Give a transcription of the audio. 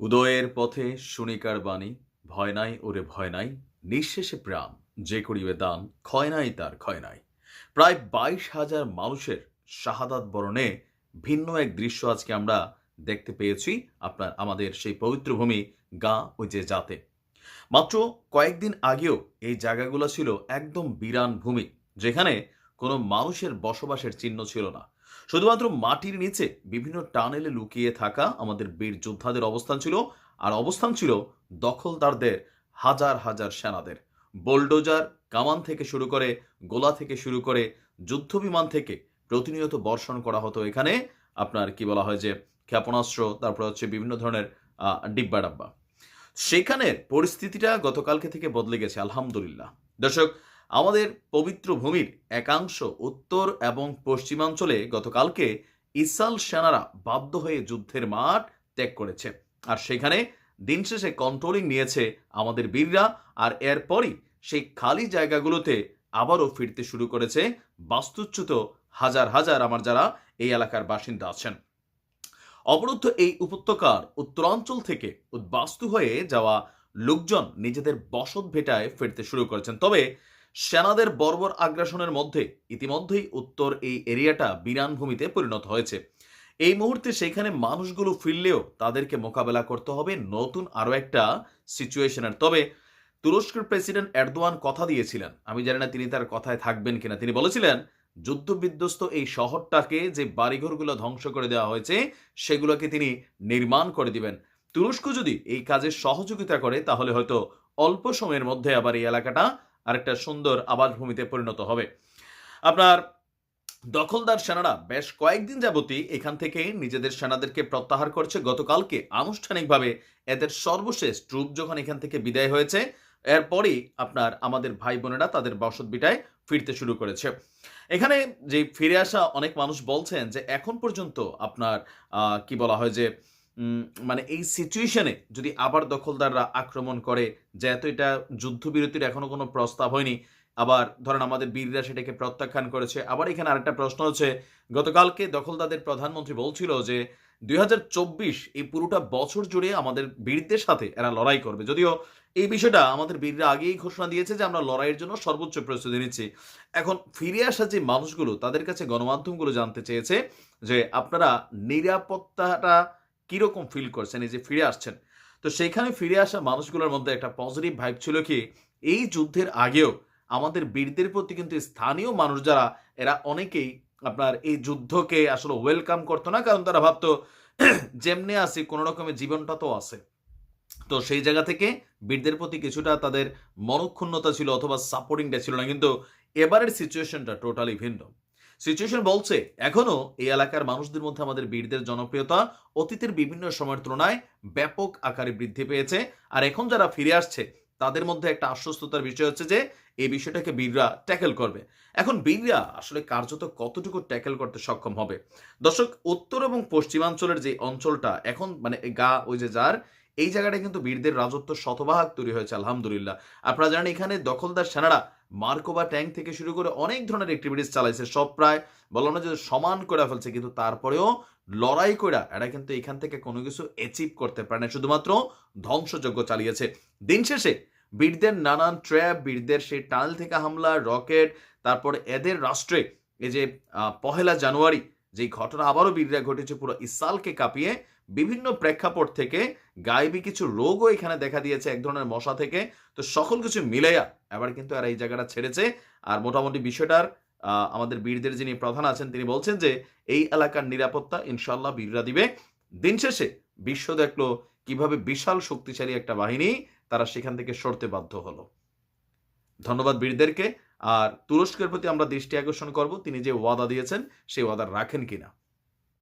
উদয়ের পথে শুনিকার বাণী, ভয় নাই ওরে ভয় নাই, নিঃশেষে প্রাণ, যে করিবে দান, ক্ষয় নাই তার ক্ষয় নাই। প্রায় বাইশ হাজার মানুষের শাহাদাত বরণে ভিন্ন এক দৃশ্য আজকে আমরা দেখতে পেয়েছি, আপনার, আমাদের সেই পবিত্র ভূমি, গা ওই যে জাতে। মাত্র কয়েকদিন আগেও এই জায়গাগুলো ছিল একদম বিরান ভূমি, যেখানে কোনো মানুষের বসবাসের চিহ্ন ছিল না। শুধুমাত্র মাটির নিচে বিভিন্ন টানেলে লুকিয়ে থাকা আমাদের বীর যোদ্ধাদের অবস্থান ছিল, আর অবস্থান ছিল দখলদারদের হাজার হাজার সেনাদের। বোলডোজার কামান থেকে শুরু করে গোলা থেকে শুরু করে যুদ্ধ বিমান থেকে প্রতিনিয়ত বর্ষণ করা হতো এখানে। আপনার কি বলা হয় যে ক্ষেপণাস্ত্র, তারপর হচ্ছে বিভিন্ন ধরনের ডিব্বা ডাব্বা। সেখানের পরিস্থিতিটা গতকালকে থেকে বদলে গেছে, আলহামদুলিল্লাহ। দর্শক আমাদের পবিত্র ভূমির একাংশ উত্তর এবং পশ্চিমাঞ্চলে গতকালকে ইসাল সেনারা বাধ্য হয়ে যুদ্ধের মাঠ ত্যাগ করেছে। আর সেখানে দিন শেষে কন্ট্রোলিং নিয়েছে আমাদের বীররা, আর এরপরই সেই খালি জায়গাগুলোতে আবারও ফিরতে শুরু করেছে বাস্তুচ্যুত হাজার হাজার আমার যারা এই এলাকার বাসিন্দা আছেন। অবরুদ্ধ এই উপত্যকার উত্তরাঞ্চল থেকে উদ্বাস্তু হয়ে যাওয়া লোকজন নিজেদের বসত ভেটায় ফিরতে শুরু করেছেন। তবে সেনাদের বর্বর আগ্রাসনের মধ্যে ইতিমধ্যেই উত্তর এই এরিয়াটা বিরান ভূমিতে পরিণত হয়েছে। এই মুহূর্তে সেখানে মানুষগুলো ফিরলেও তাদেরকে মোকাবেলা করতে হবে নতুন আরও একটা সিচুয়েশনের তবে তুরস্কের প্রেসিডেন্ট এরদোয়ান কথা দিয়েছিলেন। আমি জানি না তিনি তার কথায় থাকবেন কিনা। তিনি বলেছিলেন যুদ্ধ বিধ্বস্ত এই শহরটাকে যে বাড়িঘরগুলো ধ্বংস করে দেওয়া হয়েছে, সেগুলোকে তিনি নির্মাণ করে দিবেন। তুরস্ক যদি এই কাজে সহযোগিতা করে, তাহলে হয়তো অল্প সময়ের মধ্যে আবার এই এলাকাটা আরেকটা সুন্দর আবাসভূমিতে পরিণত হবে। আপনার দখলদার সেনারা বেশ কয়েকদিন যাবতই এখান থেকে নিজেদের সেনাদেরকে প্রত্যাহার করছে। গতকালকে আনুষ্ঠানিকভাবে এদের সর্বশেষ ট্রুপ যখন এখান থেকে বিদায় হয়েছে, এরপরই আপনার আমাদের ভাই বোনেরা তাদের বসত বিটায় ফিরতে শুরু করেছে। এখানে যে ফিরে আসা অনেক মানুষ বলছেন যে এখন পর্যন্ত আপনার কি বলা হয় যে মানে এই সিচুয়েশনে যদি আবার দখলদাররা আক্রমণ করে যেহেতু এটা যুদ্ধবিরতির এখনও কোনো প্রস্তাব হয়নি, আবার ধরেন আমাদের বীররা সেটাকে প্রত্যাখ্যান করেছে, আবার এখানে আরেকটা প্রশ্ন হচ্ছে, গতকালকে দখলদারদের প্রধানমন্ত্রী বলছিল যে, দুই হাজার চব্বিশ এই পুরোটা বছর জুড়ে আমাদের বীরদের সাথে এরা লড়াই করবে। যদিও এই বিষয়টা আমাদের বীররা আগেই ঘোষণা দিয়েছে যে আমরা লড়াইয়ের জন্য সর্বোচ্চ প্রস্তুতি নিচ্ছি। এখন ফিরে আসা যে মানুষগুলো, তাদের কাছে গণমাধ্যমগুলো জানতে চেয়েছে যে, আপনারা নিরাপত্তাটা কীরকম ফিল করছেন? এই যে ফিরে আসছেন। তো সেখানে ফিরে আসা মানুষগুলোর মধ্যে একটা পজিটিভ ভাইব ছিল কি, এই যুদ্ধের আগেও আমাদের বীরদের প্রতি কিন্তু স্থানীয় মানুষ যারা, এরা অনেকেই আপনার এই যুদ্ধকে আসলে ওয়েলকাম করতো না। কারণ তারা ভাবতো, যেমনে আসি কোনো রকমের জীবনটা তো আছে। তো সেই জায়গা থেকে বীরদের প্রতি কিছুটা তাদের মনক্ষুণ্ণতা ছিল অথবা সাপোর্টিংটা ছিল না। কিন্তু এবারের সিচুয়েশনটা টোটালি ভিন্ন। সিচুয়েশন বলছে, এখনও এই এলাকার মানুষদের মধ্যে আমাদের বীরদের জনপ্রিয়তা, অতীতের বিভিন্ন সময়ের তুলনায় ব্যাপক আকারে বৃদ্ধি পেয়েছে। আর এখন যারা ফিরে আসছে, তাদের মধ্যে একটা আশ্বস্ততার বিষয় হচ্ছে যে, এই বিষয়টাকে বীররা ট্যাকেল করবে। এখন বীররা আসলে কার্যত কতটুকু ট্যাকেল করতে সক্ষম হবে? দর্শক, উত্তর এবং পশ্চিমাঞ্চলের যে অঞ্চলটা, এখন মানে গা ওই যে যার, এই জায়গাটা কিন্তু বীরদের রাজত্ব শতভাগ তৈরি হয়েছে, আলহামদুলিল্লাহ। আপনারা জানেন এখানে দখলদার সেনারা মার্কোবা ট্যাঙ্ক থেকে শুরু করে অনেক ধরনের অ্যাক্টিভিটিস চালাইছে। সব প্রায় বললাম না যে সমান করে ফেলছে, কিন্তু তারপরেও লড়াই কইরা এরা কিন্তু এখান থেকে কোনো কিছু অ্যাচিভ করতে পারে না। শুধুমাত্র ধ্বংসযজ্ঞ চালিয়েছে। দিন শেষে বীরদের নানান ট্র্যাপ বীরদের সেই টানেল থেকে হামলা রকেট তারপর এদের রাষ্ট্রে এই যে পহেলা জানুয়ারি যে ঘটনা আবারও বীররা ঘটেছে, পুরো ইসালকে কাঁপিয়ে বিভিন্ন প্রেক্ষাপট থেকে গায়েবী কিছু রোগও এখানে দেখা দিয়েছে এক ধরনের মশা থেকে। তো সকল কিছু মিলাইয়া এবার কিন্তু আর এই জায়গাটা ছেড়েছে। আর মোটামুটি বিষয়টার আমাদের বীরদের যিনি প্রধান আছেন, তিনি বলছেন যে এই এলাকার নিরাপত্তা ইনশাল্লাহ বীররা দিবে। দিন শেষে বিশ্ব দেখল কীভাবে বিশাল শক্তিশালী একটা বাহিনী তারা সেখান থেকে সরতে বাধ্য হলো। ধন্যবাদ বীরদেরকে। আর তুরস্কের প্রতি আমরা দৃষ্টি আকর্ষণ করব। তিনি যে ওয়াদা দিয়েছেন, সেই ওয়াদা রাখেন কিনা?